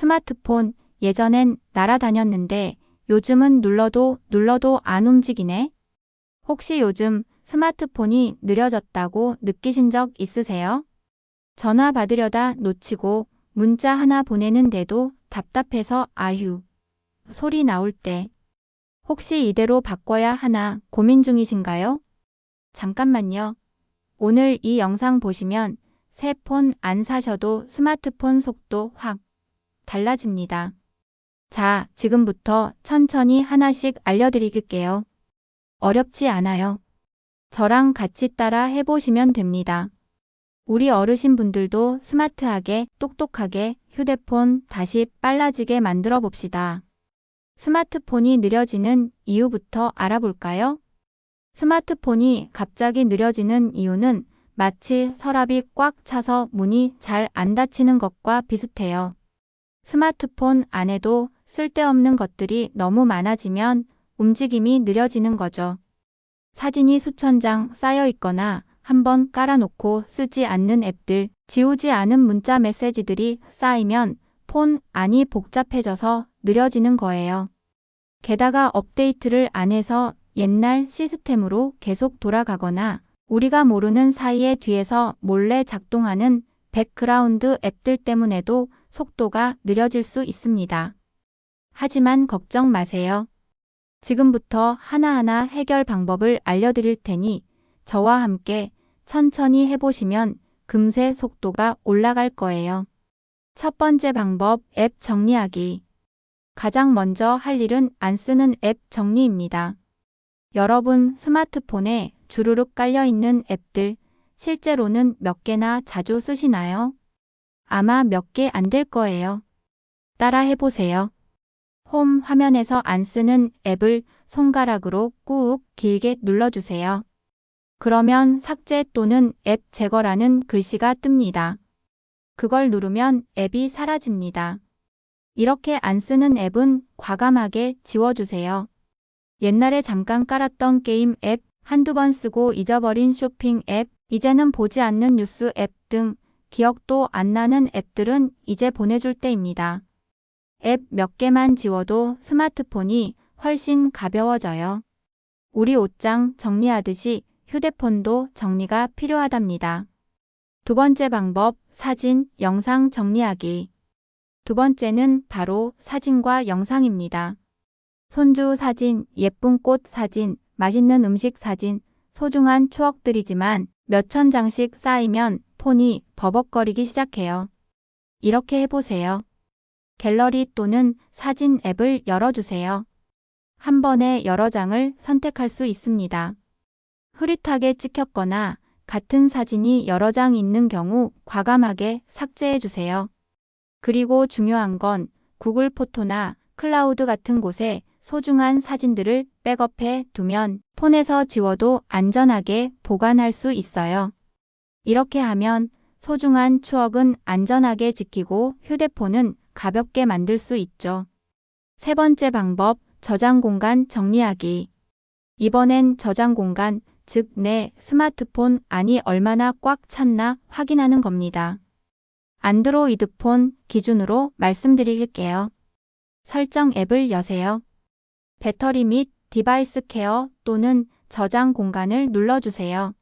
스마트폰 예전엔 날아다녔는데 요즘은 눌러도 눌러도 안 움직이네. 혹시 요즘 스마트폰이 느려졌다고 느끼신 적 있으세요? 전화 받으려다 놓치고 문자 하나 보내는데도 답답해서 아휴 소리 나올 때 혹시 이대로 바꿔야 하나 고민 중이신가요? 잠깐만요. 오늘 이 영상 보시면 새 폰 안 사셔도 스마트폰 속도 확 달라집니다. 자, 지금부터 천천히 하나씩 알려드릴게요. 어렵지 않아요. 저랑 같이 따라 해보시면 됩니다. 우리 어르신분들도 스마트하게, 똑똑하게 휴대폰 다시 빨라지게 만들어 봅시다. 스마트폰이 느려지는 이유부터 알아볼까요? 스마트폰이 갑자기 느려지는 이유는 마치 서랍이 꽉 차서 문이 잘 안 닫히는 것과 비슷해요. 스마트폰 안에도 쓸데없는 것들이 너무 많아지면 움직임이 느려지는 거죠. 사진이 수천 장 쌓여 있거나 한번 깔아놓고 쓰지 않는 앱들, 지우지 않은 문자 메시지들이 쌓이면 폰 안이 복잡해져서 느려지는 거예요. 게다가 업데이트를 안 해서 옛날 시스템으로 계속 돌아가거나 우리가 모르는 사이에 뒤에서 몰래 작동하는 백그라운드 앱들 때문에도 속도가 느려질 수 있습니다. 하지만 걱정 마세요. 지금부터 하나하나 해결 방법을 알려드릴 테니 저와 함께 천천히 해보시면 금세 속도가 올라갈 거예요. 첫 번째 방법 앱 정리하기. 가장 먼저 할 일은 안 쓰는 앱 정리입니다. 여러분 스마트폰에 주르륵 깔려있는 앱들 실제로는 몇 개나 자주 쓰시나요? 아마 몇 개 안 될 거예요. 따라 해보세요. 홈 화면에서 안 쓰는 앱을 손가락으로 꾹 길게 눌러주세요. 그러면 삭제 또는 앱 제거라는 글씨가 뜹니다. 그걸 누르면 앱이 사라집니다. 이렇게 안 쓰는 앱은 과감하게 지워주세요. 옛날에 잠깐 깔았던 게임 앱, 한두 번 쓰고 잊어버린 쇼핑 앱, 이제는 보지 않는 뉴스 앱 등 기억도 안 나는 앱들은 이제 보내줄 때입니다. 앱 몇 개만 지워도 스마트폰이 훨씬 가벼워져요. 우리 옷장 정리하듯이 휴대폰도 정리가 필요하답니다. 두 번째 방법, 사진, 영상 정리하기. 두 번째는 바로 사진과 영상입니다. 손주 사진, 예쁜 꽃 사진, 맛있는 음식 사진, 소중한 추억들이지만 몇천 장씩 쌓이면 폰이 버벅거리기 시작해요. 이렇게 해보세요. 갤러리 또는 사진 앱을 열어주세요. 한 번에 여러 장을 선택할 수 있습니다. 흐릿하게 찍혔거나 같은 사진이 여러 장 있는 경우 과감하게 삭제해 주세요. 그리고 중요한 건 구글 포토나 클라우드 같은 곳에 소중한 사진들을 백업해 두면 폰에서 지워도 안전하게 보관할 수 있어요. 이렇게 하면 소중한 추억은 안전하게 지키고 휴대폰은 가볍게 만들 수 있죠. 세 번째 방법, 저장 공간 정리하기. 이번엔 저장 공간, 즉 내 스마트폰 안이 얼마나 꽉 찼나 확인하는 겁니다. 안드로이드 폰 기준으로 말씀드릴게요. 설정 앱을 여세요. 배터리 및 디바이스 케어 또는 저장 공간을 눌러주세요.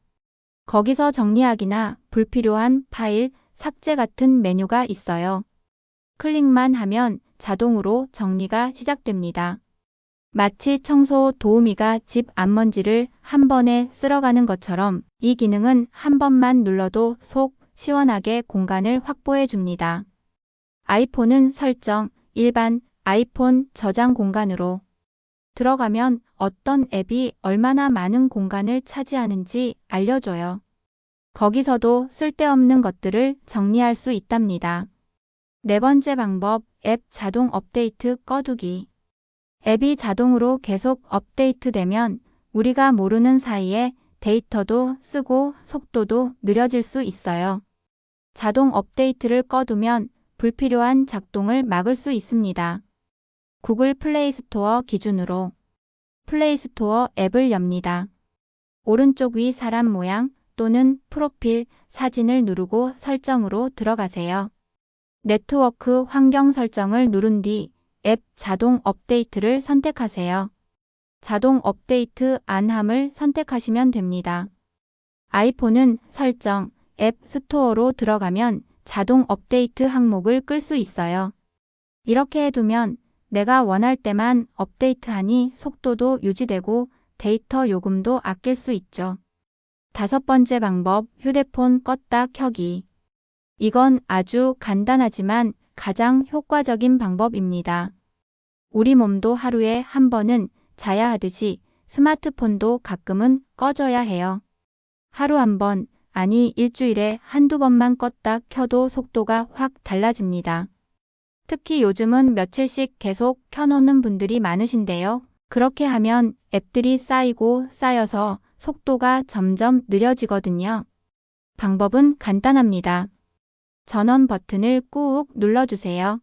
거기서 정리하기나 불필요한 파일, 삭제 같은 메뉴가 있어요. 클릭만 하면 자동으로 정리가 시작됩니다. 마치 청소 도우미가 집 앞먼지를 한 번에 쓸어가는 것처럼 이 기능은 한 번만 눌러도 속 시원하게 공간을 확보해 줍니다. 아이폰은 설정, 일반 아이폰 저장 공간으로 들어가면 어떤 앱이 얼마나 많은 공간을 차지하는지 알려줘요. 거기서도 쓸데없는 것들을 정리할 수 있답니다. 네 번째 방법, 앱 자동 업데이트 꺼두기. 앱이 자동으로 계속 업데이트되면 우리가 모르는 사이에 데이터도 쓰고 속도도 느려질 수 있어요. 자동 업데이트를 꺼두면 불필요한 작동을 막을 수 있습니다. 구글 플레이 스토어 기준으로 플레이 스토어 앱을 엽니다. 오른쪽 위 사람 모양 또는 프로필 사진을 누르고 설정으로 들어가세요. 네트워크 환경 설정을 누른 뒤 앱 자동 업데이트를 선택하세요. 자동 업데이트 안함을 선택하시면 됩니다. 아이폰은 설정, 앱 스토어로 들어가면 자동 업데이트 항목을 끌 수 있어요. 이렇게 해두면 내가 원할 때만 업데이트하니 속도도 유지되고 데이터 요금도 아낄 수 있죠. 다섯 번째 방법, 휴대폰 껐다 켜기. 이건 아주 간단하지만 가장 효과적인 방법입니다. 우리 몸도 하루에 한 번은 자야 하듯이 스마트폰도 가끔은 꺼져야 해요. 하루 한 번, 아니 일주일에 한두 번만 껐다 켜도 속도가 확 달라집니다. 특히 요즘은 며칠씩 계속 켜놓는 분들이 많으신데요. 그렇게 하면 앱들이 쌓이고 쌓여서 속도가 점점 느려지거든요. 방법은 간단합니다. 전원 버튼을 꾹 눌러주세요.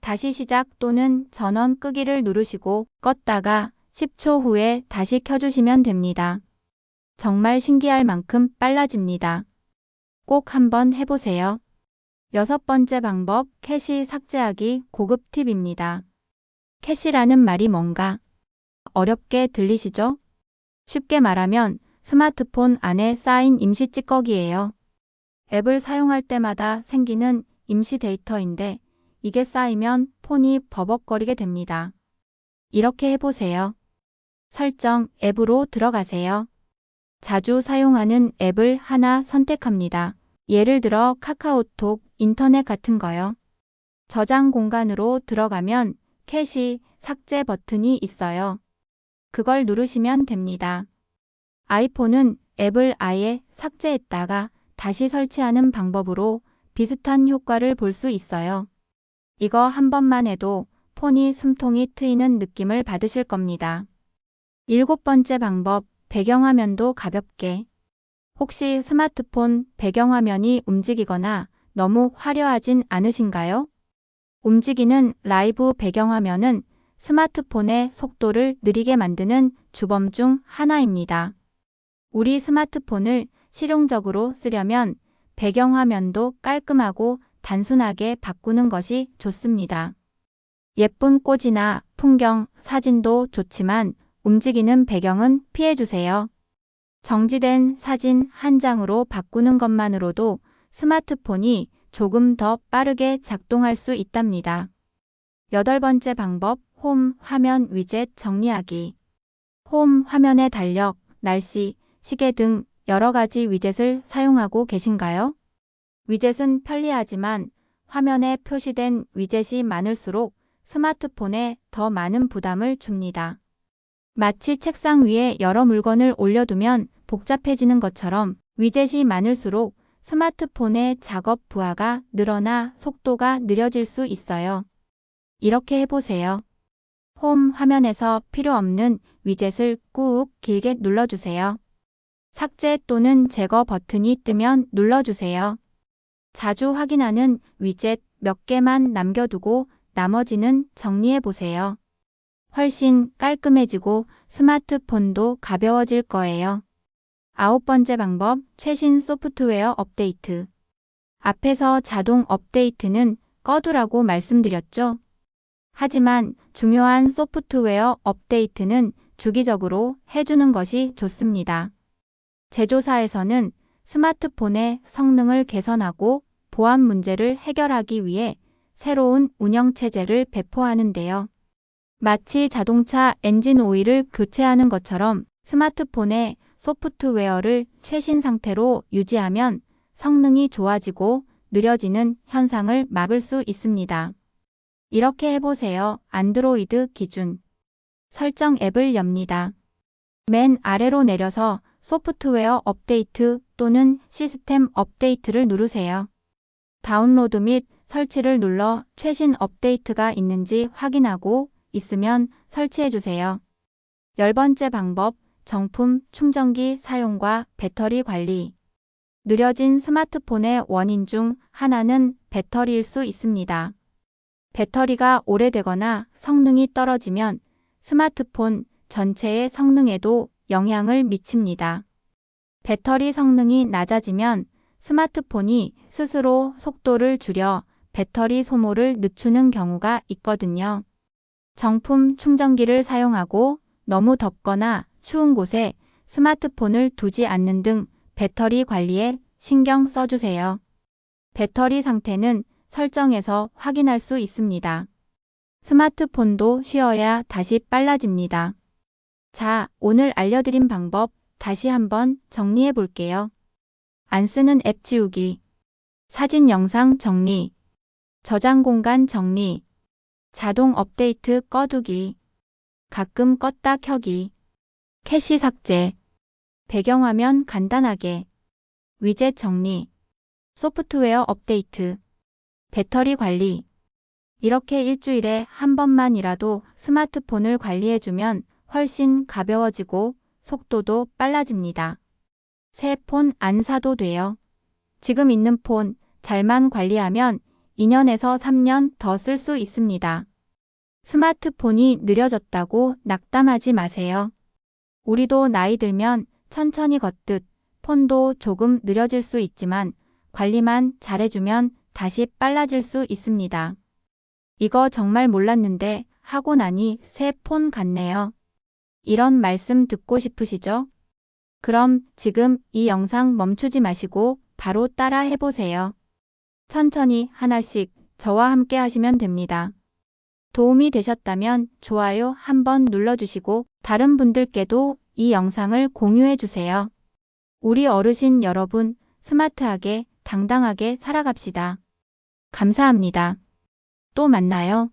다시 시작 또는 전원 끄기를 누르시고 껐다가 10초 후에 다시 켜주시면 됩니다. 정말 신기할 만큼 빨라집니다. 꼭 한번 해보세요. 여섯 번째 방법, 캐시 삭제하기 고급 팁입니다. 캐시라는 말이 뭔가 어렵게 들리시죠? 쉽게 말하면 스마트폰 안에 쌓인 임시 찌꺼기예요. 앱을 사용할 때마다 생기는 임시 데이터인데 이게 쌓이면 폰이 버벅거리게 됩니다. 이렇게 해보세요. 설정 앱으로 들어가세요. 자주 사용하는 앱을 하나 선택합니다. 예를 들어 카카오톡, 인터넷 같은 거요. 저장 공간으로 들어가면 캐시, 삭제 버튼이 있어요. 그걸 누르시면 됩니다. 아이폰은 앱을 아예 삭제했다가 다시 설치하는 방법으로 비슷한 효과를 볼 수 있어요. 이거 한 번만 해도 폰이 숨통이 트이는 느낌을 받으실 겁니다. 일곱 번째 방법, 배경화면도 가볍게. 혹시 스마트폰 배경화면이 움직이거나 너무 화려하진 않으신가요? 움직이는 라이브 배경화면은 스마트폰의 속도를 느리게 만드는 주범 중 하나입니다. 우리 스마트폰을 실용적으로 쓰려면 배경화면도 깔끔하고 단순하게 바꾸는 것이 좋습니다. 예쁜 꽃이나 풍경, 사진도 좋지만 움직이는 배경은 피해주세요. 정지된 사진 한 장으로 바꾸는 것만으로도 스마트폰이 조금 더 빠르게 작동할 수 있답니다. 여덟 번째 방법, 홈 화면 위젯 정리하기. 홈 화면의 달력, 날씨, 시계 등 여러 가지 위젯을 사용하고 계신가요? 위젯은 편리하지만 화면에 표시된 위젯이 많을수록 스마트폰에 더 많은 부담을 줍니다. 마치 책상 위에 여러 물건을 올려두면 복잡해지는 것처럼 위젯이 많을수록 스마트폰의 작업 부하가 늘어나 속도가 느려질 수 있어요. 이렇게 해보세요. 홈 화면에서 필요 없는 위젯을 꾹 길게 눌러주세요. 삭제 또는 제거 버튼이 뜨면 눌러주세요. 자주 확인하는 위젯 몇 개만 남겨두고 나머지는 정리해 보세요. 훨씬 깔끔해지고 스마트폰도 가벼워질 거예요. 아홉 번째 방법, 최신 소프트웨어 업데이트. 앞에서 자동 업데이트는 꺼두라고 말씀드렸죠? 하지만 중요한 소프트웨어 업데이트는 주기적으로 해주는 것이 좋습니다. 제조사에서는 스마트폰의 성능을 개선하고 보안 문제를 해결하기 위해 새로운 운영체제를 배포하는데요. 마치 자동차 엔진 오일을 교체하는 것처럼 스마트폰의 소프트웨어를 최신 상태로 유지하면 성능이 좋아지고 느려지는 현상을 막을 수 있습니다. 이렇게 해보세요. 안드로이드 기준. 설정 앱을 엽니다. 맨 아래로 내려서 소프트웨어 업데이트 또는 시스템 업데이트를 누르세요. 다운로드 및 설치를 눌러 최신 업데이트가 있는지 확인하고 있으면 설치해 주세요. 열 번째 방법, 정품 충전기 사용과 배터리 관리. 느려진 스마트폰의 원인 중 하나는 배터리일 수 있습니다. 배터리가 오래되거나 성능이 떨어지면 스마트폰 전체의 성능에도 영향을 미칩니다. 배터리 성능이 낮아지면 스마트폰이 스스로 속도를 줄여 배터리 소모를 늦추는 경우가 있거든요. 정품 충전기를 사용하고 너무 덥거나 추운 곳에 스마트폰을 두지 않는 등 배터리 관리에 신경 써주세요. 배터리 상태는 설정에서 확인할 수 있습니다. 스마트폰도 쉬어야 다시 빨라집니다. 자, 오늘 알려드린 방법 다시 한번 정리해 볼게요. 안 쓰는 앱 지우기, 사진 영상 정리, 저장 공간 정리, 자동 업데이트 꺼두기, 가끔 껐다 켜기, 캐시 삭제, 배경화면 간단하게, 위젯 정리, 소프트웨어 업데이트, 배터리 관리. 이렇게 일주일에 한 번만이라도 스마트폰을 관리해주면 훨씬 가벼워지고 속도도 빨라집니다. 새 폰 안 사도 돼요. 지금 있는 폰 잘만 관리하면 2년에서 3년 더 쓸 수 있습니다. 스마트폰이 느려졌다고 낙담하지 마세요. 우리도 나이 들면 천천히 걷듯 폰도 조금 느려질 수 있지만 관리만 잘해주면 다시 빨라질 수 있습니다. 이거 정말 몰랐는데 하고 나니 새 폰 같네요. 이런 말씀 듣고 싶으시죠? 그럼 지금 이 영상 멈추지 마시고 바로 따라 해보세요. 천천히 하나씩 저와 함께 하시면 됩니다. 도움이 되셨다면 좋아요 한번 눌러주시고 다른 분들께도 이 영상을 공유해 주세요. 우리 어르신 여러분 스마트하게 당당하게 살아갑시다. 감사합니다. 또 만나요.